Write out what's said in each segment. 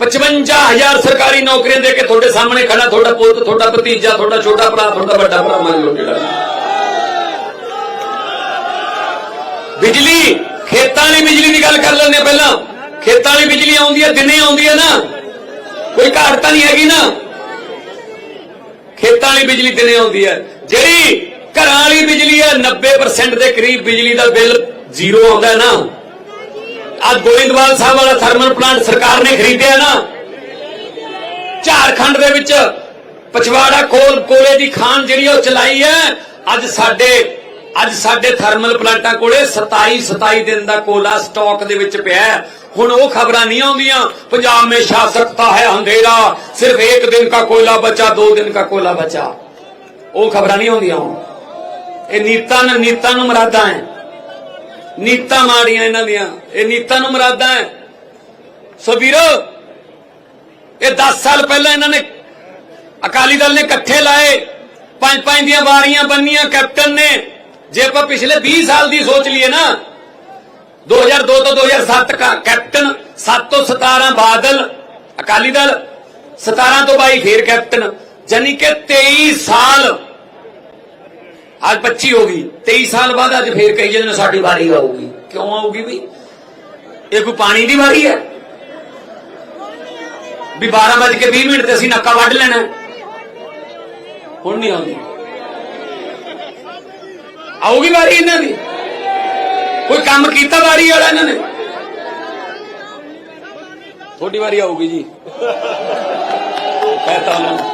55000 ਸਰਕਾਰੀ ਨੌਕਰੀਆਂ ਦੇ ਕੇ ਤੁਹਾਡੇ ਸਾਹਮਣੇ ਖੜਾ, ਤੁਹਾਡਾ ਪੁੱਤ, ਤੁਹਾਡਾ ਭਤੀਜਾ, ਤੁਹਾਡਾ ਛੋਟਾ ਭਰਾ, ਤੁਹਾਡਾ ਵੱਡਾ ਭਰਾ ਮੰਨ ਲਓ ਜਿਹੜਾ। ਬਿਜਲੀ, ਖੇਤਾਂ ਵਾਲੀ ਬਿਜਲੀ ਦੀ ਗੱਲ ਕਰ ਲੈਂਦੇ ਹਾਂ ਪਹਿਲਾਂ। ਖੇਤਾਂ ਵਾਲੀ ਬਿਜਲੀ ਆਉਂਦੀ ਹੈ, ਦਿਨੇ ਆਉਂਦੀ ਹੈ ਨਾ। ਕੋਈ ਘਾਟ ਤਾਂ ਨਹੀਂ ਹੈਗੀ ਨਾ। ਖੇਤਾਂ ਵਾਲੀ ਬਿਜਲੀ ਦਿਨੇ ਆਉਂਦੀ ਹੈ। ਜਿਹੜੀ ਘਰਾਂ ਵਾਲੀ ਬਿਜਲੀ ਹੈ 90% ਦੇ ਕਰੀਬ ਬਿਜਲੀ ਦਾ ਬਿੱਲ ਜ਼ੀਰੋ ਆਉਂਦਾ ਹੈ ਨਾ। ਅੱਜ ਗੋਇੰਦਵਾਲ ਸਾਹਿਬ ਵਾਲਾ ਥਰਮਲ ਪਲਾਂਟ ਸਰਕਾਰ ਨੇ ਖਰੀਦਿਆ ਨਾ। ਝਾਰਖੰਡ ਦੇ ਵਿੱਚ ਪਛਵਾੜਾ ਕੋਲ ਕੋਲੇ ਦੀ ਖਾਨ ਜਿਹੜੀ ਉਹ ਚਲਾਈ ਹੈ। ਅੱਜ ਸਾਡੇ ਅੱਜ ਸਾਡੇ ਥਰਮਲ ਪਲਾਂਟਾਂ ਕੋਲੇ 27 27 ਦਿਨ ਦਾ ਕੋਲਾ ਸਟਾਕ ਦੇ ਵਿੱਚ ਪਿਆ ਹੁਣ ਉਹ ਖਬਰਾਂ ਨਹੀਂ ਆਉਂਦੀਆਂ। ਪੰਜਾਬ ਮੇਂ ਸ਼ਾਸਕਤਾ ਹੈ ਅੰਧੇਰਾ ਸਿਰਫ ਇੱਕ ਦਿਨ ਦਾ ਕੋਲਾ ਬਚਾ, ਦੋ ਦਿਨ ਦਾ ਕੋਲਾ ਬਚਾ। ਉਹ ਖਬਰਾਂ ਨਹੀਂ ਆਉਂਦੀਆਂ ਹੁਣ। ਇਹ ਨੀਤਾਂ ਨੇ ਨੀਤਾਂ ਨੂੰ ਮਰਾਦਾ ਹੈ। ਨੀਤਾਂ ਮਾੜੀਆਂ ਇਹਨਾਂ ਦੀਆਂ। ਇਹ ਨੀਤਾਂ ਨੂੰ ਮਰਾਦਾ ਹੈ। ਸੋ ਵੀਰੋ, ਇਹ 10 ਸਾਲ ਪਹਿਲਾਂ ਇਹਨਾਂ ਨੇ ਅਕਾਲੀ ਦਲ ਨੇ ਇਕੱਠੇ ਲਾਏ। ਪੰਜ ਪੰਜ ਦੀਆਂ ਵਾਰੀਆਂ ਬੰਨੀਆਂ, ਕੈਪਟਨ ਨੇ। ਜੇ ਆਪਾਂ ਪਿਛਲੇ 20 ਸਾਲ ਦੀ ਸੋਚ ਲਈਏ ਨਾ 2002 ਤੋਂ 2007 ਕਾ ਕੈਪਟਨ 7 ਤੋਂ 17 ਬਾਦਲ, ਅਕਾਲੀ ਦਲ 17 ਤੋਂ 22 ਫੇਰ ਕੈਪਟਨ। ਜਾਨੀ ਕਿ 23 ਸਾਲ ਅੱਜ 25 ਹੋ ਗਈ 23 ਸਾਲ ਬਾਅਦ ਅੱਜ ਫੇਰ ਕਹੀ ਜਾਂਦੇ ਨੇ ਸਾਡੀ ਵਾਰੀ ਆਊਗੀ। ਕਿਉਂ ਆਊਗੀ ਵੀ? ਇਹ ਕੋਈ ਪਾਣੀ ਦੀ ਵਾਰੀ ਹੈ? ਵੀ 12 ਵਜੇ ਕੇ 20 ਮਿੰਟ ਤੇ ਅਸੀਂ ਨੱਕਾ ਵੱਢ ਲੈਣਾ। ਹੁਣ ਨਹੀਂ ਆਉਂਦੀ। ਆਊਗੀ ਵਾਰੀ ਇਹਨਾਂ ਦੀ? ਕੋਈ ਕੰਮ ਕੀਤਾ ਵਾਰੀ ਵਾਲਾ ਇਹਨਾਂ ਨੇ? ਤੁਹਾਡੀ ਵਾਰੀ ਆਊਗੀ ਜੀ। ਕਹਤਾ ਨੂੰ।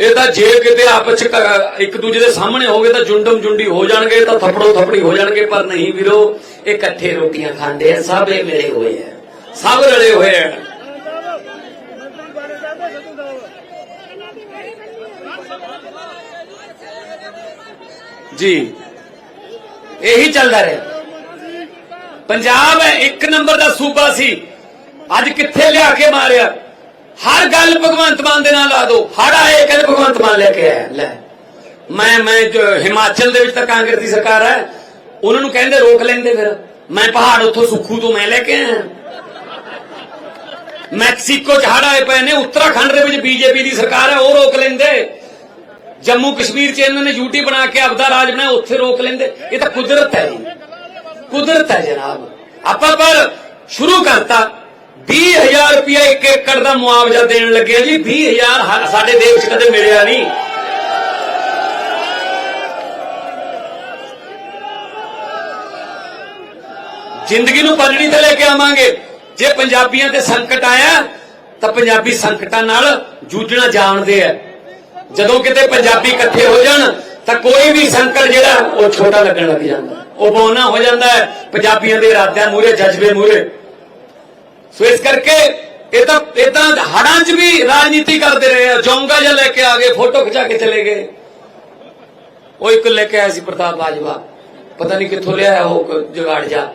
ਇਹ ਤਾਂ ਜੇ ਕਿਤੇ ਆਪਸ 'ਚ ਇੱਕ ਦੂਜੇ ਦੇ ਸਾਹਮਣੇ ਹੋਗੇ ਤਾਂ ਜੁੰਡਮ ਜੁੰਡੀ ਹੋ ਜਾਣਗੇ, ਤਾਂ ਥੱਪੜੋ ਥੱਪੜੀ ਹੋ ਜਾਣਗੇ। ਪਰ ਨਹੀਂ ਵੀਰੋ, ਇਹ ਇਕੱਠੇ ਰੋਟੀਆਂ ਖਾਂਦੇ ਆ, ਸਭ ਇਹ ਮਿਲੇ ਹੋਏ ਆ। ਸਭ ਰਲੇ ਹੋਏ ਆ। ਜੀ, ਇਹੀ ਚੱਲਦਾ ਰਿਹਾ। ਪੰਜਾਬ ਇੱਕ ਨੰਬਰ ਦਾ ਸੂਬਾ ਸੀ। ਅੱਜ ਕਿੱਥੇ ਲਿਆ ਕੇ ਮਾਰਿਆ? ਹਰ ਗੱਲ ਭਗਵੰਤ ਮਾਨ ਦੇ ਨਾਲ ਲਾ ਦੋ। ਹੜ ਆਏ ਕਹਿੰਦੇ ਭਗਵੰਤ ਮਾਨ ਲੈ ਕੇ ਆਇਆ। ਲੈ। ਮੈਂ ਮੈਂ ਹਿਮਾਚਲ ਦੇ ਵਿੱਚ ਤਾਂ ਕਾਂਗਰਸ ਦੀ ਸਰਕਾਰ ਹੈ, ਉਹਨਾਂ ਨੂੰ ਕਹਿੰਦੇ ਰੋਕ ਲੈਂਦੇ ਫਿਰ। ਮੈਂ ਪਹਾੜ ਉੱਥੋਂ ਸੁੱਖੂ ਤੋਂ ਮੈਂ ਲੈ ਕੇ ਆਇਆ। ਮੈਕਸੀਕੋ ਚ ਹੜ ਆਏ ਪਏ ਨੇ, ਉੱਤਰਾਖੰਡ ਦੇ ਵਿੱਚ ਬੀਜੇਪੀ ਦੀ ਸਰਕਾਰ ਹੈ, ਉਹ ਰੋਕ ਲੈਂਦੇ। ਜੰਮੂ ਕਸ਼ਮੀਰ ਚ ਇਹਨਾਂ ਨੇ ਯੂਟੀ ਬਣਾ ਕੇ ਆਪਦਾ ਰਾਜ ਬਣਾਇਆ, ਉੱਥੇ ਰੋਕ ਲੈਂਦੇ। ਇਹ ਤਾਂ ਕੁਦਰਤ ਹੈ ਕੁਦਰਤ ਹੈ ਜਨਾਬ। ਆਪਾਂ ਪਰ ਸ਼ੁਰੂ ਕਰਤਾ। 20000 ਰੁਪਇਆ ਇੱਕ ਏਕੜ ਦਾ ਮੁਆਵਜ਼ਾ ਦੇਣ ਲੱਗੇ ਜੀ। 20000 ਹ- ਸਾਡੇ ਦੇਸ਼ 'ਚ ਕਦੇ ਮਿਲਿਆ ਨਹੀਂ। ਜ਼ਿੰਦਗੀ ਨੂੰ ਪਲੜੀ ਤੇ ਲੈ ਕੇ ਆਵਾਂਗੇ। ਜੇ ਪੰਜਾਬੀਆਂ ਤੇ ਸੰਕਟ ਆਇਆ, ਤਾਂ ਪੰਜਾਬੀ ਸੰਕਟਾਂ ਨਾਲ ਜੂਝਣਾ ਜਾਣਦੇ ਆ। ਜਦੋਂ ਕਿਤੇ ਪੰਜਾਬੀ ਇਕੱਠੇ ਹੋ ਜਾਣ, ਤਾਂ ਕੋਈ ਵੀ ਸੰਕਟ ਜਿਹੜਾ, ਉਹ ਛੋਟਾ ਲੱਗਣ ਲੱਗ ਜਾਂਦਾ। ਉਹ ਬੋਨਾ ਹੋ ਜਾਂਦਾ ਹੈ। ਪੰਜਾਬੀਆਂ ਦੇ ਇਰਾਦਿਆਂ ਮੂਰੇ ਜਜ਼ਬੇ ਮੂਰੇ ਸੋ ਇਸ ਕਰਕੇ ਇਹ ਤਾਂ ਇਹ ਹੜਾਂ 'ਚ ਵੀ ਰਾਜਨੀਤੀ ਕਰਦੇ ਰਹੇ ਆ। ਜੋਂਗਾ ਜਿਹਾ ਲੈ ਕੇ ਆ ਗਏ, ਫੋਟੋ ਖਿਚਾ ਕੇ ਚਲੇ ਗਏ। ਉਹ ਇੱਕ ਲੈ ਕੇ ਆਇਆ ਸੀ ਪ੍ਰਤਾਪ ਬਾਜਵਾ। ਪਤਾ ਨਹੀਂ ਕਿੱਥੋਂ ਲਿਆਇਆ ਉਹ ਜਗਾੜ ਜਾ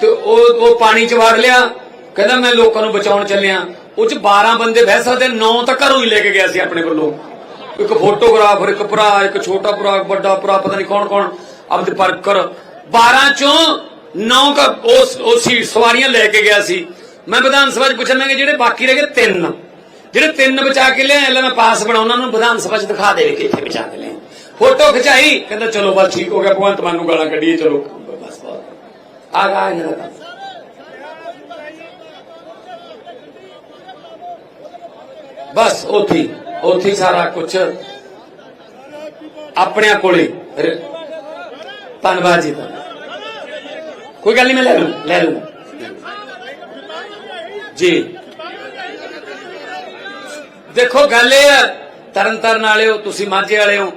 ਤੇ ਉਹ ਉਹ ਪਾਣੀ 'ਚ ਵੜ ਲਿਆ। ਕਹਿੰਦਾ, ਮੈਂ ਲੋਕਾਂ ਨੂੰ ਬਚਾਉਣ ਚੱਲਿਆ। ਉਹ 'ਚ 12 ਬੰਦੇ ਬਹਿ ਸਕਦੇ 9 ਤਾਂ ਘਰੋਂ ਹੀ ਲੈ ਕੇ ਗਿਆ ਸੀ ਆਪਣੇ ਕੋਲੋਂ ਇੱਕ ਫੋਟੋਗ੍ਰਾਫਰ, ਇੱਕ ਭਰਾ, ਇੱਕ ਛੋਟਾ ਭਰਾ ਵੱਡਾ ਭਰਾ, ਪਤਾ ਨਹੀਂ ਕੌਣ ਕੌਣ ਅਬਦ ਪਰਕਰ 12 ਚੋਂ 9 ਕਾ ਉਸ ਉਸ ਸਵਾਰੀਆਂ ਲੈ ਕੇ ਗਿਆ ਸੀ। ਮੈਂ ਵਿਧਾਨ ਸਭਾ 'ਚ ਪੁੱਛਣ ਲੱਗਾ ਜਿਹੜੇ ਬਾਕੀ ਰਹਿ ਗਏ ਤਿੰਨ, ਜਿਹੜੇ ਤਿੰਨ ਬਚਾ ਕੇ ਲਿਆ ਲੈ ਮੈਂ ਪਾਸ ਬਣਾਉਣਾ ਨੂੰ ਵਿਧਾਨ ਸਭਾ 'ਚ ਦਿਖਾ ਦੇਵੇ ਕਿ ਇੱਥੇ ਬਚਾ ਕੇ ਲਿਆ ਫੋਟੋ ਖਿਚਾਈ, ਕਹਿੰਦਾ, ਚਲੋ ਬਸ ਠੀਕ ਹੋ ਗਿਆ, ਭਗਵੰਤ ਮਾਨ ਨੂੰ ਗਾਲਾਂ ਕੱਢੀਏ, ਚਲੋ, ਬਸ ਬਹੁਤ ਆ ਗਾ ਇਹਨਾਂ ਦਾ ਬਸ, ਉੱਥੇ ਹੀ- ਉੱਥੇ ਸਾਰਾ ਕੁਝ ਆਪਣੇ ਕੋਲੇ। ਧੰਨਵਾਦ ਜੀ, ਧੰਨਵਾਦ। ਕੋਈ ਗੱਲ ਨਹੀਂ, ਮੈਂ ਲੈ ਲੂੰ, ਲੈ ਲੂ। ਜੀ। ਦੇਖੋ, ਗੱਲ ਇਹ ਹੈ ਤਰਨ ਤਾਰਨ ਹੋ, ਤੁਸੀਂ ਮਾਝੇ ਵਾਲੇ ਹੋ,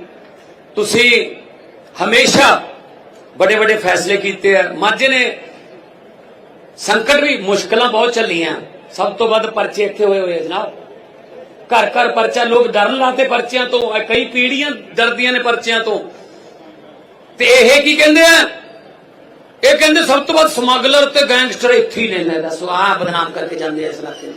ਤੁਸੀਂ ਹਮੇਸ਼ਾ ਵੱਡੇ ਵੱਡੇ ਫੈਸਲੇ ਕੀਤੇ ਆ। ਮਾਝੇ ਨੇ ਸੰਕਟ ਵੀ ਮੁਸ਼ਕਲਾਂ ਬਹੁਤ ਚੱਲੀਆਂ। ਸਭ ਤੋਂ ਵੱਧ ਪਰਚੇ ਇੱਥੇ ਹੋਏ ਹੋਏ ਜਨਾਬ। ਘਰ ਘਰ ਪਰਚਾ, ਲੋਕ ਡਰਨ ਲਾਤੇ ਪਰਚਿਆਂ ਤੋਂ ਕਈ ਪੀੜੀਆਂ ਡਰਦੀਆਂ ਨੇ ਪਰਚਿਆਂ ਤੋਂ। ਤੇ ਇਹ ਕੀ ਕਹਿੰਦੇ ਆ? ਇਹ ਕਹਿੰਦੇ ਸਭ ਤੋਂ ਵੱਧ ਸਮਗਲਰ ਤੇ ਗੈਂਗਸਟਰ ਇੱਥੇ ਹੀ ਨੇ ਲੈ ਦੱਸੋ, ਆਹ ਬਦਨਾਮ ਕਰਕੇ ਜਾਂਦੇ ਇਸ ਇਲਾਕੇ ਨੂੰ।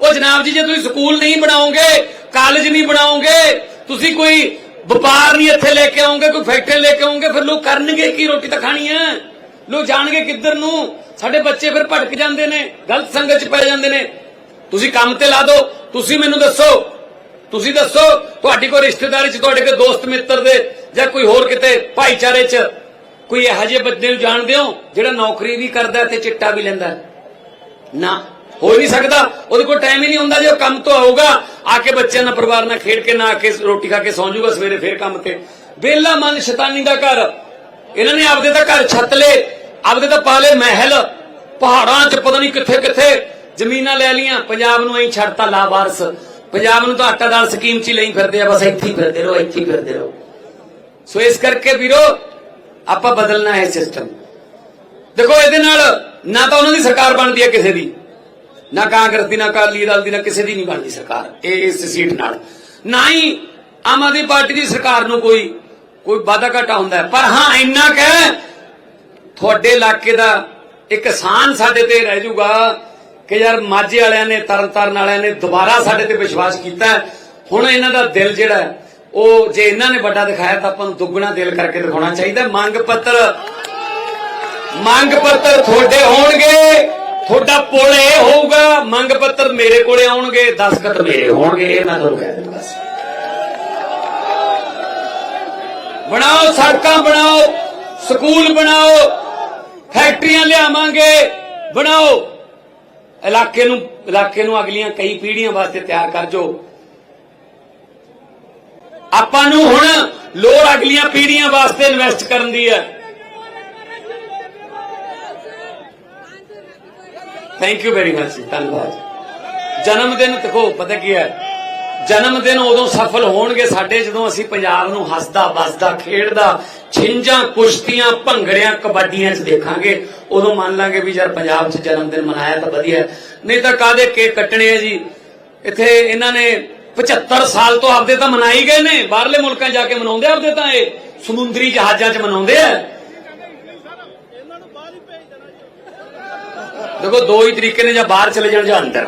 ਉਹ ਜਨਾਬ ਜੀ, ਜੇ ਤੁਸੀਂ ਸਕੂਲ ਨਹੀਂ ਬਣਾਓਗੇ, ਕਾਲਜ ਨਹੀਂ ਬਣਾਓਗੇ, ਤੁਸੀਂ ਕੋਈ ਵਪਾਰ ਨਹੀਂ ਇੱਥੇ ਲੈ ਕੇ ਆਓਗੇ, ਕੋਈ ਫੈਕਟਰੀ ਲੈ ਕੇ ਆਓਗੇ, ਫਿਰ ਲੋਕ ਕਰਨਗੇ ਕੀ ਰੋਟੀ ਤਾਂ ਖਾਣੀ ਹੈ? ਲੋਕ ਜਾਣਗੇ ਕਿੱਧਰ ਨੂੰ? ਸਾਡੇ ਬੱਚੇ ਫਿਰ ਭਟਕ ਜਾਂਦੇ ਨੇ, ਗਲਤ ਸੰਗਤ 'ਚ ਪੈ ਜਾਂਦੇ ਨੇ। ਤੁਸੀਂ ਕੰਮ ਤੇ ਲਾ ਦਿਓ ਤੁਸੀਂ ਮੈਨੂੰ ਦੱਸੋ, ਤੁਸੀਂ ਦੱਸੋ, ਤੁਹਾਡੀ ਕੋਈ ਰਿਸ਼ਤੇਦਾਰੀ 'ਚ ਤੁਹਾਡੇ ਕੋਈ ਦੋਸਤ ਮਿੱਤਰ ਦੇ ਜਾਂ ਕੋਈ ਹੋਰ ਕਿਤੇ ਭਾਈਚਾਰੇ 'ਚ ਕੋਈ ਇਹੋ ਜਿਹੇ ਬੰਦੇ ਨੂੰ ਜਾਣਦੇ ਹੋ ਜਿਹੜਾ ਨੌਕਰੀ ਵੀ ਕਰਦਾ ਤੇ ਚਿੱਟਾ ਵੀ ਲੈਂਦਾ? ਨਾ। ਹੋ ਨਹੀਂ ਸਕਦਾ। ਉਹਦੇ ਕੋਲ ਟਾਈਮ ਹੀ ਨਹੀਂ ਹੁੰਦਾ ਜੇ ਉਹ ਕੰਮ ਤੋਂ ਆਊਗਾ। ਆ ਕੇ ਬੱਚਿਆਂ ਨਾਲ ਪਰਿਵਾਰ ਨਾਲ ਖੇਡ ਕੇ ਨਾ ਆ ਕੇ, ਰੋਟੀ ਖਾ ਕੇ ਸੌਂ ਜਾਊਗਾ ਸਵੇਰੇ ਫੇਰ ਕੰਮ ਤੇ। ਬੇਲਾ ਮਨ ਸ਼ੈਤਾਨੀ ਦਾ ਘਰ। ਇਹਨਾਂ ਨੇ ਆਪਦੇ ਤਾਂ ਘਰ ਛੱਤ ਲਏ, ਆਪਦੇ ਤਾਂ ਪਾਲੇ ਮਹਿਲ। ਪਹਾੜਾਂ 'ਚ ਪਤਾ ਨਹੀਂ ਕਿੱਥੇ ਕਿੱਥੇ ਜ਼ਮੀਨਾਂ ਲੈ ਲੀਆਂ ਪੰਜਾਬ ਨੂੰ ਐਂ ਛੱਡਤਾ ਲਾਵਾਰਸ ਪੰਜਾਬ ਨੂੰ ਤਾਂ ਆਟਾ ਦਾਲ ਸਕੀਮ 'ਚ ਹੀ ਲਈ ਫਿਰਦੇ ਆ, ਬਸ ਇੱਥੇ ਹੀ ਫਿਰਦੇ ਰਹੋ, ਇੱਥੇ ਹੀ ਫਿਰਦੇ ਰਹੋ। ਸੋ ਇਸ ਕਰਕੇ ਵੀਰੋ ਆਪਾਂ ਬਦਲਣਾ ਹੈ ਸਿਸਟਮ ਦੇਖੋ, ਇਹਦੇ ਨਾਲ ਨਾ ਤਾਂ ਉਹਨਾਂ ਦੀ ਸਰਕਾਰ ਬਣਦੀ ਹੈ ਕਿਸੇ ਦੀ, ਨਾ ਕਾਂਗਰਸ ਦੀ, ਨਾ ਅਕਾਲੀ ਦਲ ਦੀ, ਨਾ ਕਿਸੇ ਦੀ ਨਹੀਂ ਬਣਦੀ ਸਰਕਾਰ, ਇਹ ਇਸ ਸੀਟ ਨਾਲ। ਨਾ ਹੀ ਆਮ ਆਦਮੀ ਪਾਰਟੀ ਦੀ ਸਰਕਾਰ ਨੂੰ ਕੋਈ ਕੋਈ ਵਾਧਾ ਘਾਟਾ ਹੁੰਦਾ ਪਰ ਹਾਂ, ਇੰਨਾ ਕਹਿ ਤੁਹਾਡੇ ਇਲਾਕੇ ਦਾ ਇੱਕ ਕਿਸਾਨ ਸਾਡੇ ਤੇ ਰਹਿ ਜਾਊਗਾ ਕਿ ਯਾਰ ਮਾਝੇ ਵਾਲਿਆਂ ਨੇ, ਤਰਨਤਾਰਨ ਵਾਲਿਆਂ ਨੇ ਦੁਬਾਰਾ ਸਾਡੇ ਤੇ ਵਿਸ਼ਵਾਸ ਕੀਤਾ ਹੁਣ ਇਹਨਾਂ ਦਾ ਦਿਲ ਜਿਹੜਾ ਉਹ ਜੇ ਇਹਨਾਂ ਨੇ ਵੱਡਾ ਦਿਖਾਇਆ ਤਾਂ ਆਪਾਂ ਨੂੰ ਦੁੱਗਣਾ ਦਿਲ ਕਰਕੇ ਦਿਖਾਉਣਾ ਚਾਹੀਦਾ। ਮੰਗ ਪੱਤਰ। ਮੰਗ ਪੱਤਰ ਤੁਹਾਡੇ ਹੋਣਗੇ। ਤੁਹਾਡਾ ਪੁੱਲ ਇਹ ਹੋਊਗਾ, ਮੰਗ ਪੱਤਰ ਮੇਰੇ ਕੋਲੇ ਆਉਣਗੇ ਦਸਖਤ ਮੇਰੇ ਹੋਣਗੇ, ਇਹ ਮੈਂ ਤੁਹਾਨੂੰ ਕਹਿ ਦਿੰਦਾ ਬਣਾਓ, ਸੜਕਾਂ ਬਣਾਓ, ਸਕੂਲ ਬਣਾਓ, ਫੈਕਟਰੀਆਂ ਲਿਆਵਾਂਗੇ, ਬਣਾਓ। ਇਲਾਕੇ ਨੂੰ ਇਲਾਕੇ ਨੂੰ ਅਗਲੀਆਂ ਕਈ ਪੀੜ੍ਹੀਆਂ ਵਾਸਤੇ ਤਿਆਰ ਕਰ ਜੋ ਆਪਾਂ ਨੂੰ ਹੁਣ ਲੋੜ ਅਗਲੀਆਂ ਪੀੜ੍ਹੀਆਂ ਵਾਸਤੇ ਇਨਵੈਸਟ ਕਰਨ ਦੀ ਹੈ। ਥੈਂਕ ਯੂ ਵੈਰੀ ਮਚ ਧੰਨਵਾਦ। ਜਨਮ ਦਿਨ ਦੇਖੋ, ਪਤਾ ਕੀ ਹੈ? ਜਨਮ ਦਿਨ ਉਦੋਂ ਸਫਲ ਹੋਣਗੇ ਸਾਡੇ ਜਦੋਂ ਅਸੀਂ ਪੰਜਾਬ ਨੂੰ ਹੱਸਦਾ, ਵੱਸਦਾ, ਖੇਡਦਾ ਛਿੰਜਾਂ ਕੁਸ਼ਤੀਆਂ, ਭੰਗੜਿਆਂ, ਕਬੱਡੀਆਂ 'ਚ ਦੇਖਾਂਗੇ, ਉਦੋਂ ਮੰਨ ਲਾਂਗੇ ਵੀ ਯਾਰ ਪੰਜਾਬ 'ਚ ਜਨਮ ਦਿਨ ਮਨਾਇਆ ਤਾਂ ਵਧੀਆ ਨਹੀਂ ਤਾਂ ਕਾਦੇ ਕੇਕ ਕੱਟਣੇ ਆ ਜੀ? ਇੱਥੇ ਇਹਨਾਂ ਨੇ 75 ਸਾਲ ਤੋਂ ਆਪਦੇ ਤਾਂ ਮਨਾਈ ਗਏ ਨੇ। ਬਾਹਰਲੇ ਮੁਲਕਾਂ ਜਾ ਕੇ ਮਨਾਉਂਦੇ ਆਪਦੇ ਤਾਂ ਇਹ। ਸਮੁੰਦਰੀ ਜਹਾਜ਼ਾਂ 'ਚ ਮਨਾਉਂਦੇ ਆ। ਦੇਖੋ, ਦੋ ਹੀ ਤਰੀਕੇ ਨੇ ਜਾਂ ਬਾਹਰ ਚਲੇ ਜਾਣ ਜਾਂ ਅੰਦਰ।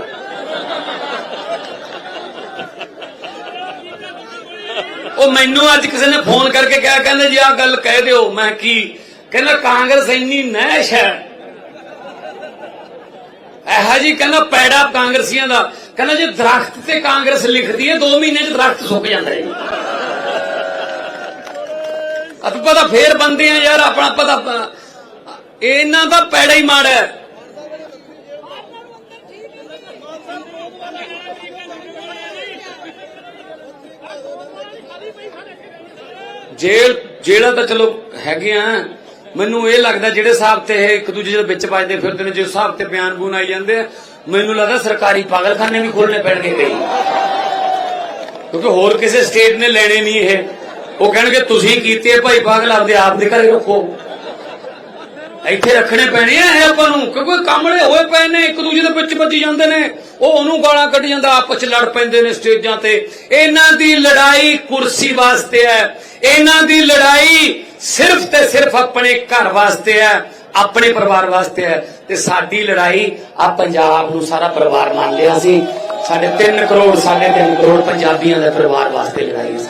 ਉਹ ਮੈਨੂੰ ਅੱਜ ਕਿਸੇ ਨੇ ਫੋਨ ਕਰਕੇ ਕਿਹਾ, ਕਹਿੰਦੇ ਜੀ, ਆਹ ਗੱਲ ਕਹਿ ਦਿਓ। ਮੈਂ ਕੀ? ਕਹਿੰਦਾ, ਕਾਂਗਰਸ ਇੰਨੀ ਨਹਿਸ਼ ਹੈ। ਇਹੋ ਜੀ ਕਹਿੰਦਾ ਪੈੜਾ ਕਾਂਗਰਸੀਆਂ ਦਾ। ਕਹਿੰਦਾ ਜੇ ਦਰਖਤ ਤੇ ਕਾਂਗਰਸ ਲਿਖਦੀ ਹੈ 2 ਮਹੀਨੇ ਚ ਦਰਖਤ ਸੁੱਕ ਜਾਂਦਾ ਹੈ ਅਬ ਪਤਾ ਫੇਰ ਬੰਦੇ ਆ ਯਾਰ, ਆਪਣਾ ਪਤਾ ਇਹਨਾਂ ਦਾ ਪੈੜਾ ਹੀ ਮਾੜਾ ਹੈ। ਜੇਲ੍ਹ, ਜੇਲ੍ਹਾਂ ਤਾਂ ਚਲੋ ਹੈਗੇ ਆ। ਮੈਨੂੰ ਇਹ ਲੱਗਦਾ ਜਿਹੜੇ ਹਿਸਾਬ ਤੇ ਇਹ ਇੱਕ ਦੂਜੇ ਦੇ ਵਿੱਚ ਵੱਜਦੇ ਫਿਰਦੇ ਨੇ, ਜਿਸ ਹਿਸਾਬ ਤੇ ਬਿਆਨ ਬੂਨ ਆਈ ਜਾਂਦੇ ਆ ਮੈਨੂੰ ਲੱਗਦਾ ਸਰਕਾਰੀ ਪਾਗਲਖਾਨੇ ਵੀ ਖੋਲਣੇ ਪੈਣਗੇ ਕਈ। ਕਿਉਂਕਿ ਹੋਰ ਕਿਸੇ ਸਟੇਟ ਨੇ ਲੈਣੇ ਨਹੀਂ ਇਹ। ਉਹ ਕਹਿਣਗੇ, ਤੁਸੀਂ ਕੀਤੇ ਭਾਈ ਪਾਗਲ, ਆਪਦੇ ਆਪ ਦੇ ਘਰੇ ਰੱਖੋ। ਇੱਥੇ ਰੱਖਣੇ ਪੈਣੇ ਆ ਇਹ ਆਪਾਂ ਨੂੰ। ਕਿਉਂਕਿ ਕਾਮਲੇ ਹੋਏ ਪਏ ਨੇ, ਇੱਕ ਦੂਜੇ ਦੇ ਵਿੱਚ ਵੱਜੀ ਜਾਂਦੇ ਨੇ। ਉਹ ਉਹਨੂੰ ਗਾਲਾਂ ਕੱਢ ਜਾਂਦਾ, ਆਪਸ ਚ ਲੜ ਪੈਂਦੇ ਨੇ ਸਟੇਜਾਂ ਤੇ। ਇਹਨਾਂ ਦੀ ਲੜਾਈ ਕੁਰਸੀ ਵਾਸਤੇ ਹੈ। ਇਹਨਾਂ ਦੀ ਲੜਾਈ ਸਿਰਫ ਤੇ ਸਿਰਫ ਆਪਣੇ ਘਰ ਵਾਸਤੇ ਹੈ, ਆਪਣੇ ਪਰਿਵਾਰ ਵਾਸਤੇ ਹੈ। ਤੇ ਸਾਡੀ ਲੜਾਈ ਆ ਪੰਜਾਬ ਨੂੰ ਸਾਰਾ ਪਰਿਵਾਰ ਮੰਨ ਲਿਆ ਸੀ। ਸਾਡੇ 3 ਕਰੋੜ, ਸਾਡੇ 3 ਕਰੋੜ ਪੰਜਾਬੀਆਂ ਦੇ ਪਰਿਵਾਰ ਵਾਸਤੇ ਲੜਾਈ ਸੀ।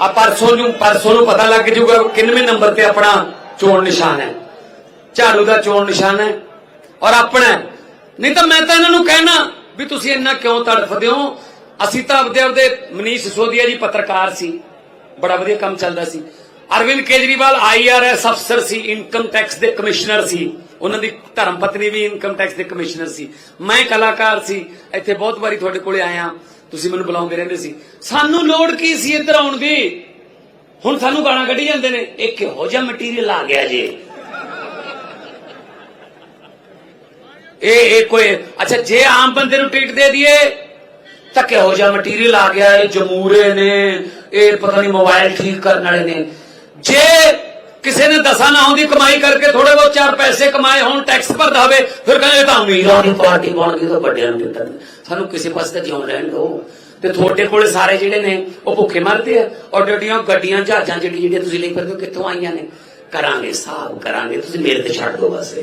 ਆ ਪਰਸੋਂ ਨੂੰ ਪਰਸੋਂ ਨੂੰ ਪਤਾ ਲੱਗ ਜੂਗਾ ਕਿੰਨਵੇਂ ਨੰਬਰ ਤੇ ਆਪਣਾ ਚੋਣ ਨਿਸ਼ਾਨ ਹੈ। ਝਾੜੂ ਦਾ ਚੋਣ ਨਿਸ਼ਾਨ ਹੈ। ਔਰ ਆਪਣਾ ਨਹੀਂ ਤਾਂ ਮੈਂ ਤਾਂ ਇਹਨਾਂ ਨੂੰ ਕਹਿਣਾ ਵੀ ਤੁਸੀਂ ਇੰਨਾ ਕਿਉਂ ਤੜਫਦੇ ਹੋ? ਅਸੀਂ ਤਾਂ ਆਪਦੇ ਆਪਦੇ ਮਨੀਸ਼ ਸਿਸੋਦੀਆ ਜੀ ਪੱਤਰਕਾਰ ਸੀ। ਬੜਾ ਵਧੀਆ ਕੰਮ ਚੱਲਦਾ ਸੀ। ਅਰਵਿੰਦ ਕੇਜਰੀਵਾਲ ਆਈਆਰਐਸ ਅਫਸਰ ਸੀ ਇਨਕਮ ਟੈਕਸ ਦੇ ਕਮਿਸ਼ਨਰ ਸੀ। ਉਹਨਾਂ ਦੀ ਧਰਮ ਪਤਨੀ ਵੀ ਇਨਕਮ ਟੈਕਸ ਦੇ ਕਮਿਸ਼ਨਰ ਸੀ। ਮੈਂ ਕਲਾਕਾਰ ਸੀ। ਇੱਥੇ ਬਹੁਤ ਵਾਰੀ ਤੁਹਾਡੇ ਕੋਲੇ ਆਇਆ। ਤੁਸੀਂ ਮੈਨੂੰ ਬੁਲਾਉਂਦੇ ਰਹਿੰਦੇ ਸੀ। ਸਾਨੂੰ ਲੋੜ ਕੀ ਸੀ ਇੱਧਰ ਆਉਣ ਦੀ? ਹੁਣ ਸਾਨੂੰ ਗਾਲਾਂ ਕੱਢੀ ਜਾਂਦੇ ਨੇ। ਇਹ ਕਿਹੋ ਜਿਹਾ ਮਟੀਰੀਅਲ ਆ ਗਿਆ ਜੇ? ਇਹ ਇਹ ਕੋਈ, ਅੱਛਾ, ਜੇ ਆਮ ਬੰਦੇ ਨੂੰ ਟਿਕਟ ਦੇ ਦਈਏ, ਤਾਂ ਕਿਹੋ ਜਿਹਾ ਮਟੀਰੀਅਲ ਆ ਗਿਆ? ਇਹ ਜਮੂਰੇ ਨੇ, ਇਹ ਪਤਾ ਨਹੀਂ ਮੋਬਾਈਲ ਠੀਕ ਕਰਨ ਵਾਲੇ ਨੇ। ਜੇ ਕਿਸੇ ਨੇ ਦਸਾਂ ਨਾ ਦੀ ਕਮਾਈ ਕਰਕੇ ਥੋੜੇ ਬਹੁਤ ਚਾਰ ਪੈਸੇ ਕਮਾਏ ਹੋਣ ਟੈਕਸ ਭਰਦਾ ਹੋਵੇ ਫਿਰ ਕਹਿੰਦੇ ਤਾਂ ਅਮੀਰਾਂ ਦੀ ਪਾਰਟੀ ਬਣ ਗਈ ਤਾਂ ਵੱਡਿਆਂ ਨੂੰ ਦਿੱਤਾ ਸਾਨੂੰ ਕਿਸੇ ਪਾਸੇ ਤਾਂ ਜਿਉਣ ਰਹਿਣ ਦਿਓ। ਤੇ ਤੁਹਾਡੇ ਕੋਲੇ ਸਾਰੇ ਜਿਹੜੇ ਨੇ ਉਹ ਭੁੱਖੇ ਮਰਦੇ ਆ। ਔਰ ਜਿਹੜੀਆਂ ਗੱਡੀਆਂ ਜਹਾਜ਼ਾਂ ਜਿਹੜੀ ਜਿਹੜੀਆਂ ਤੁਸੀਂ ਲਈ ਫਿਰਦੇ ਕਿੱਥੋਂ ਆਈਆਂ ਨੇ? ਕਰਾਂਗੇ ਸਾਹਬ ਕਰਾਂਗੇ। ਤੁਸੀਂ ਮੇਰੇ ਤੇ ਛੱਡ ਦਿਓ ਬਸ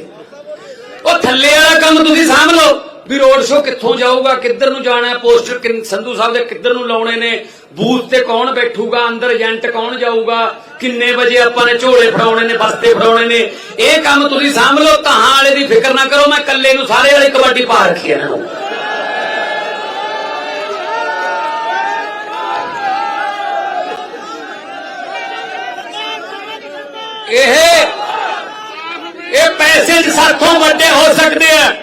ਉਹ ਥੱਲੇ ਵਾਲਾ ਕੰਮ ਤੁਸੀਂ ਸਾਂਭ ਲਓ ਵੀ ਰੋਡ ਸ਼ੋ ਕਿੱਥੋਂ ਜਾਊਗਾ ਕਿੱਧਰ ਨੂੰ ਜਾਣਾ ਹੈ ਪੋਸਟਰ ਸੰਧੂ ਸਾਹਿਬ ਦੇ ਕਿੱਧਰ ਨੂੰ ਲਾਉਣੇ ਨੇ ਬੂਥ ਤੇ ਕੌਣ ਬੈਠੂਗਾ, ਅੰਦਰ ਏਜੰਟ ਕੌਣ ਜਾਊਗਾ, ਕਿੰਨੇ ਵਜੇ ਆਪਾਂ ਨੇ ਝੋਲੇ ਫੜਾਉਣੇ ਨੇ, ਬਸਤੇ ਫੜਾਉਣੇ ਨੇ? ਇਹ ਕੰਮ ਤੁਸੀਂ ਸਾਂਭ ਲਓ ਤਹਾਂ ਵਾਲੇ ਦੀ ਫਿਕਰ ਨਾ ਕਰੋ, ਮੈਂ ਇਕੱਲੇ ਨੂੰ ਸਾਰੇ ਵਾਲੀ ਕਬੱਡੀ ਪਾ ਰੱਖੀ ਹੈ ਇਹਨਾਂ ਨੂੰ। ਇਹ ਇਹ ਪੈਸੇ 'ਚ ਸਾਥੋਂ ਵੱਡੇ ਹੋ ਸਕਦੇ ਆ।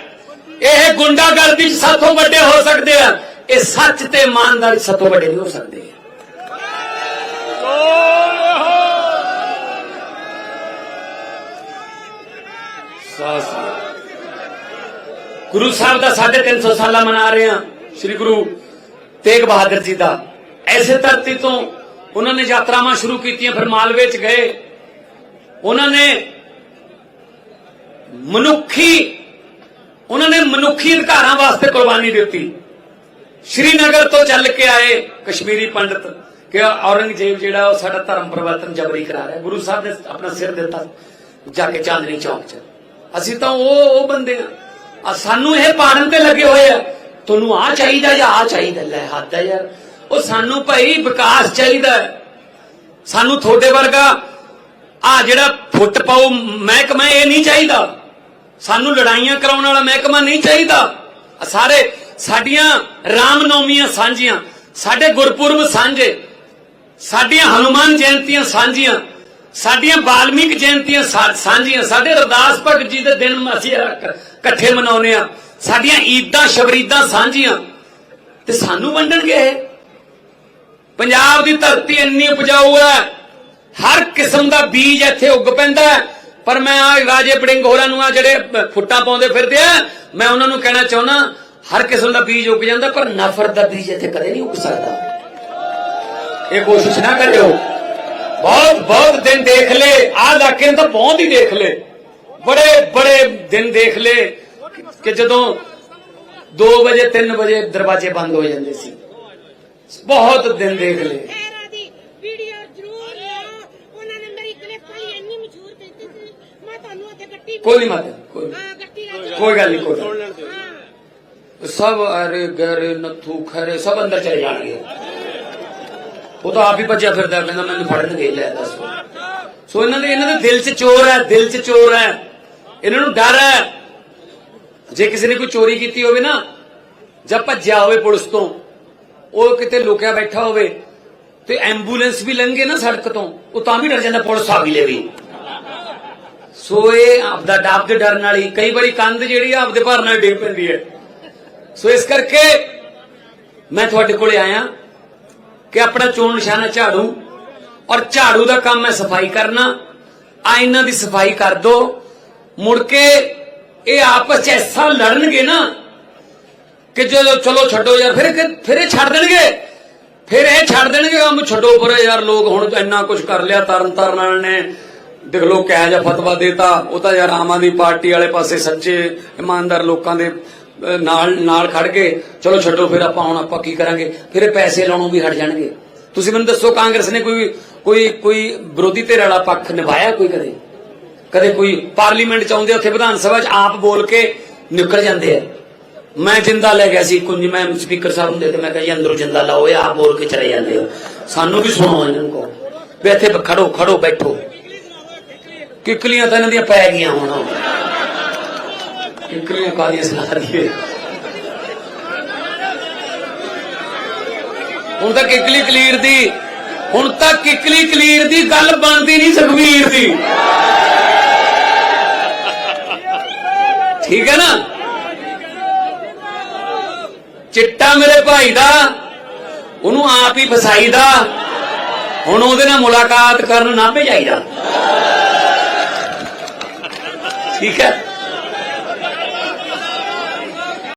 ਇਹ ਗੁੰਡਾਗਰਦੀ 'ਚ ਸਾਥੋਂ ਵੱਡੇ ਹੋ ਸਕਦੇ ਆ। ਇਹ ਸੱਚ ਤੇ ਇਮਾਨਦਾਰੀ 'ਚ ਸਾਥੋਂ ਵੱਡੇ ਨਹੀਂ ਹੋ ਸਕਦੇ। ਸਾਸ ਗੁਰੂ ਸਾਹਿਬ ਦਾ 350 ਸਾਲਾ ਮਨਾ ਰਹੇ ਆ ਸ੍ਰੀ ਗੁਰੂ ਤੇਗ ਬਹਾਦਰ ਜੀ ਦਾ। ਐਸੇ ਧਰਤੀ ਤੋਂ ਉਹਨਾਂ ਨੇ ਯਾਤਰਾਵਾਂ ਸ਼ੁਰੂ ਕੀਤੀਆਂ, ਫਿਰ ਮਾਲਵੇ 'ਚ ਗਏ। ਉਹਨਾਂ ਨੇ ਮਨੁੱਖੀ, ਉਹਨਾਂ ਨੇ ਮਨੁੱਖੀ ਅਧਿਕਾਰਾਂ ਵਾਸਤੇ ਕੁਰਬਾਨੀ ਦਿੱਤੀ। ਸ਼੍ਰੀਨਗਰ ਤੋਂ ਚੱਲ ਕੇ ਆਏ ਕਸ਼ਮੀਰੀ ਪੰਡਤ, ਕਿ ਔਰੰਗਜ਼ੇਬ ਜਿਹੜਾ ਉਹ ਸਾਡਾ ਧਰਮ ਪਰਿਵਰਤਨ ਜਬਰੀ ਕਰਾ ਰਿਹਾ। ਗੁਰੂ ਸਾਹਿਬ ਨੇ ਆਪਣਾ ਸਿਰ ਦਿੱਤਾ ਜਾ ਕੇ ਚਾਂਦਨੀ ਚੌਕ 'ਚ। ਅਸੀਂ ਤਾਂ ਉਹ ਉਹ ਬੰਦੇ ਆ। ਸਾਨੂੰ ਇਹ ਪਾੜਨ ਤੇ ਲੱਗੇ ਹੋਏ ਆ। ਤੁਹਾਨੂੰ ਆ ਚਾਹੀਦਾ ਜਾਂ ਆ ਚਾਹੀਦਾ? ਲੈ ਹੱਦ ਹੈ ਯਾਰ। ਉਹ ਸਾਨੂੰ ਭਾਈ ਵਿਕਾਸ ਚਾਹੀਦਾ ਸਾਨੂੰ ਤੁਹਾਡੇ ਵਰਗਾ ਆ ਜਿਹੜਾ ਫੁੱਟ ਪਾਉ ਮਹਿਕਮਾ ਇਹ ਨਹੀਂ ਚਾਹੀਦਾ। ਸਾਨੂੰ ਲੜਾਈਆਂ ਕਰਾਉਣ ਵਾਲਾ ਮਹਿਕਮਾ ਨਹੀਂ ਚਾਹੀਦਾ। ਸਾਰੇ ਸਾਡੀਆਂ ਰਾਮਨੌਮੀਆਂ ਸਾਂਝੀਆਂ। ਸਾਡੇ ਗੁਰਪੁਰਬ ਸਾਂਝੇ। ਸਾਡੀਆਂ ਹਨੂਮਾਨ ਜਯੰਤੀਆਂ ਸਾਂਝੀਆਂ। ਸਾਡੀਆਂ ਬਾਲਮੀਕ ਜਯੰਤੀਆਂ ਸਾਂਝੀਆਂ, ਸਾਡੇ ਰਦਾਸ ਭਗਤ ਜੀ ਦੇ ਦਿਨ ਅਸੀਂ ਇਕੱਠੇ ਮਨਾਉਂਦੇ ਆ ਸਾਡੀਆਂ ਈਦਾਂ, ਸ਼ਬਰੀਦਾਂ ਸਾਂਝੀਆਂ। ਤੇ ਸਾਨੂੰ ਵੰਡਣਗੇ ਇਹ? ਪੰਜਾਬ ਦੀ ਧਰਤੀ ਇੰਨੀ ਉਪਜਾਊ ਹੈ। ਹਰ ਕਿਸਮ ਦਾ ਬੀਜ ਇੱਥੇ ਉੱਗ ਪੈਂਦਾ ਪਰ ਮੈਂ ਆ ਰਾਜੇ ਬੜਿੰਗ ਹੋਰਾਂ ਨੂੰ ਆ ਜਿਹੜੇ ਫੁੱਟਾਂ ਪਾਉਂਦੇ ਫਿਰਦੇ ਆ, ਮੈਂ ਉਹਨਾਂ ਨੂੰ ਕਹਿਣਾ ਚਾਹੁੰਦਾ, ਹਰ ਕਿਸਮ ਦਾ ਬੀਜ ਉੱਗ ਜਾਂਦਾ, ਪਰ ਨਫ਼ਰਤ ਦਾ ਬੀਜ ਇੱਥੇ ਕਦੇ ਨਹੀਂ ਉੱਗ ਸਕਦਾ। ਇਹ ਕੋਸ਼ਿਸ਼ ਨਾ ਕਰਿਓ। ਬਹੁਤ ਬਹੁਤ ਦਿਨ ਦੇਖ ਲੈ ਆ ਇਲਾਕੇ ਨੂੰ ਤਾਂ ਬਹੁਤ ਹੀ ਦੇਖ ਲੈ ਬੜੇ ਬੜੇ ਦਿਨ ਦੇਖ ਲੈ ਕਿ ਜਦੋਂ 2 ਵਜੇ 3 ਵਜੇ ਦਰਵਾਜ਼ੇ ਬੰਦ ਹੋ ਜਾਂਦੇ ਸੀ। ਬਹੁਤ ਦਿਨ ਦੇਖ ਲੈ ਕੋਈ ਨਹੀਂ ਮਾਤਾ ਕੋਈ ਕੋਈ ਗੱਲ ਨਹੀਂ ਕੋਈ ਸਭ ਅਰੇ ਗਰੇ ਨੱਥੂ ਖਰੇ ਸਭ ਅੰਦਰ ਚਲੇ ਜਾਣਗੇ। ਉਹ ਤਾਂ ਆਪ ਹੀ ਭੱਜਿਆ ਫਿਰਦਾ ਕਹਿੰਦਾ ਮੈਨੂੰ ਫੜਨਗੇ ਲੈ ਦੱਸ। ਸੋ ਇਹਨਾਂ ਦੇ ਇਹਨਾਂ ਦੇ ਦਿਲ 'ਚ ਚੋਰ ਹੈ, ਦਿਲ 'ਚ ਚੋਰ ਹੈ। ਇਹਨਾਂ ਨੂੰ ਡਰ ਹੈ। ਜੇ ਕਿਸੇ ਨੇ ਕੋਈ ਚੋਰੀ ਕੀਤੀ ਹੋਵੇ ਨਾ, ਜਾਂ ਭੱਜਿਆ ਹੋਵੇ ਪੁਲਿਸ ਤੋਂ, ਉਹ ਕਿਤੇ ਲੁਕਿਆ ਬੈਠਾ ਹੋਵੇ, ਤੇ ਐਂਬੂਲੈਂਸ ਵੀ ਲੰਘੇ ਨਾ ਸੜਕ ਤੋਂ, ਉਹ ਤਾਂ ਵੀ ਡਰ ਜਾਂਦਾ, ਪੁਲਿਸ ਆ ਵੀ ਲੈ ਵੀ। ਸੋ ਇਹ ਆਪਦਾ ਡਰ ਦੇ ਡਰ ਨਾਲ ਹੀ ਕਈ ਵਾਰੀ ਕੰਧ ਜਿਹੜੀ ਆਪਦੇ ਭਰ ਨਾਲ ਡਿੱਗ ਪੈਂਦੀ ਹੈ। ਸੋ ਇਸ ਕਰਕੇ ਮੈਂ ਤੁਹਾਡੇ ਕੋਲੇ ਆਇਆ। ਕਿ ਆਪਣਾ ਚੋਣ ਨਿਸ਼ਾਨਾ ਝਾੜੂ ਔਰ ਝਾੜੂ ਦਾ ਕੰਮ ਹੈ ਸਫ਼ਾਈ ਕਰਨਾ, ਆ ਇਹਨਾਂ ਦੀ ਸਫ਼ਾਈ ਕਰ ਦੋ। ਮੁੜ ਕੇ ਇਹ ਆਪਸ ਚ ਐਸਾ ਲੜਨਗੇ ਨਾ ਕਿ ਜਦੋਂ ਚਲੋ ਛੱਡੋ ਯਾਰ ਫਿਰ ਫਿਰ ਇਹ ਛੱਡ ਦੇਣਗੇ। ਫਿਰ ਇਹ ਛੱਡ ਦੇਣਗੇ, ਕੰਮ ਛੱਡੋ ਪਰ ਯਾਰ ਲੋਕ ਹੁਣ ਇੰਨਾ ਕੁਝ ਕਰ ਲਿਆ ਤਰਨ ਤਾਰਨ ਵਾਲਿਆਂ ਨੇ। ਦੇਖ ਲੋ ਕਿਹੋ ਜਿਹਾ ਫਤਵਾ ਦੇਤਾ। ਉਹ ਤਾਂ ਯਾਰ ਆਮ ਆਦਮੀ ਪਾਰਟੀ ਵਾਲੇ ਪਾਸੇ ਸੱਚੇ, ਇਮਾਨਦਾਰ ਲੋਕਾਂ ਦੇ ਨਾਲ ਨਾਲ ਖੜ ਕੇ, ਚਲੋ ਛੱਡੋ ਫਿਰ ਆਪਾਂ ਹੁਣ ਆਪਾਂ ਕੀ ਕਰਾਂਗੇ? ਫਿਰ ਇਹ ਪੈਸੇ ਲਾਉਣੋਂ ਵੀ ਹਟ ਜਾਣਗੇ। ਤੁਸੀਂ ਮੈਨੂੰ ਦੱਸੋ, ਕਾਂਗਰਸ ਨੇ ਕੋਈ ਕੋਈ ਕੋਈ ਵਿਰੋਧੀ ਧਿਰ ਵਾਲਾ ਪੱਖ ਨਿਭਾਇਆ ਕੋਈ ਕਦੇ? ਕਦੇ ਕੋਈ ਪਾਰਲੀਮੈਂਟ ਚ ਆਉਂਦੇ ਉੱਥੇ ਵਿਧਾਨ ਸਭਾ ਚ ਆਪ ਬੋਲ ਕੇ ਨਿਕਲ ਜਾਂਦੇ ਆ। ਮੈਂ ਜਿੰਦਾ ਲੈ ਗਿਆ ਸੀ, ਕੁੰਜ ਮੈਂ ਸਪੀਕਰ ਸਾਹਿਬ ਨੂੰ ਦੇ ਕੇ ਮੈਂ ਕਿਹਾ ਜੀ, ਅੰਦਰੋਂ ਜਿੰਦਾ ਲਾਓ, ਇਹ ਆਪ ਬੋਲ ਕੇ ਚਲੇ ਜਾਂਦੇ ਹੋ ਸਾਨੂੰ ਵੀ ਸੁਣੋ ਇਹਨਾਂ ਨੂੰ ਵੀ ਇੱਥੇ ਖੜੋ ਖੜੋ, ਬੈਠੋ। ਕਿਕਲੀਆਂ ਤਾਂ ਇਹਨਾਂ ਦੀਆਂ ਪੈ ਗਈਆਂ ਹੁਣ। ਕਿਕਲੀਆਂ ਕਾਦੀਆਂ ਸੁਣਾ ਰਹੀਏ ਹੁਣ ਤਾਂ ਕਿੱਕਲੀ ਕਲੀਰ ਦੀ, ਹੁਣ ਤਾਂ ਕਿਕਲੀ ਕਲੀਰ ਦੀ ਗੱਲ ਬਣਦੀ ਨਹੀਂ ਸੁਖਵੀਰ ਦੀ। ਠੀਕ ਹੈ ਨਾ? ਚਿੱਟਾ ਮੇਰੇ ਭਾਈ ਦਾ, ਉਹਨੂੰ ਆਪ ਹੀ ਫਸਾਈਦਾ ਹੁਣ ਉਹਦੇ ਨਾਲ ਮੁਲਾਕਾਤ ਕਰਨ ਨਾ ਭੇਜਾਈਦਾ ਠੀਕ ਹੈ?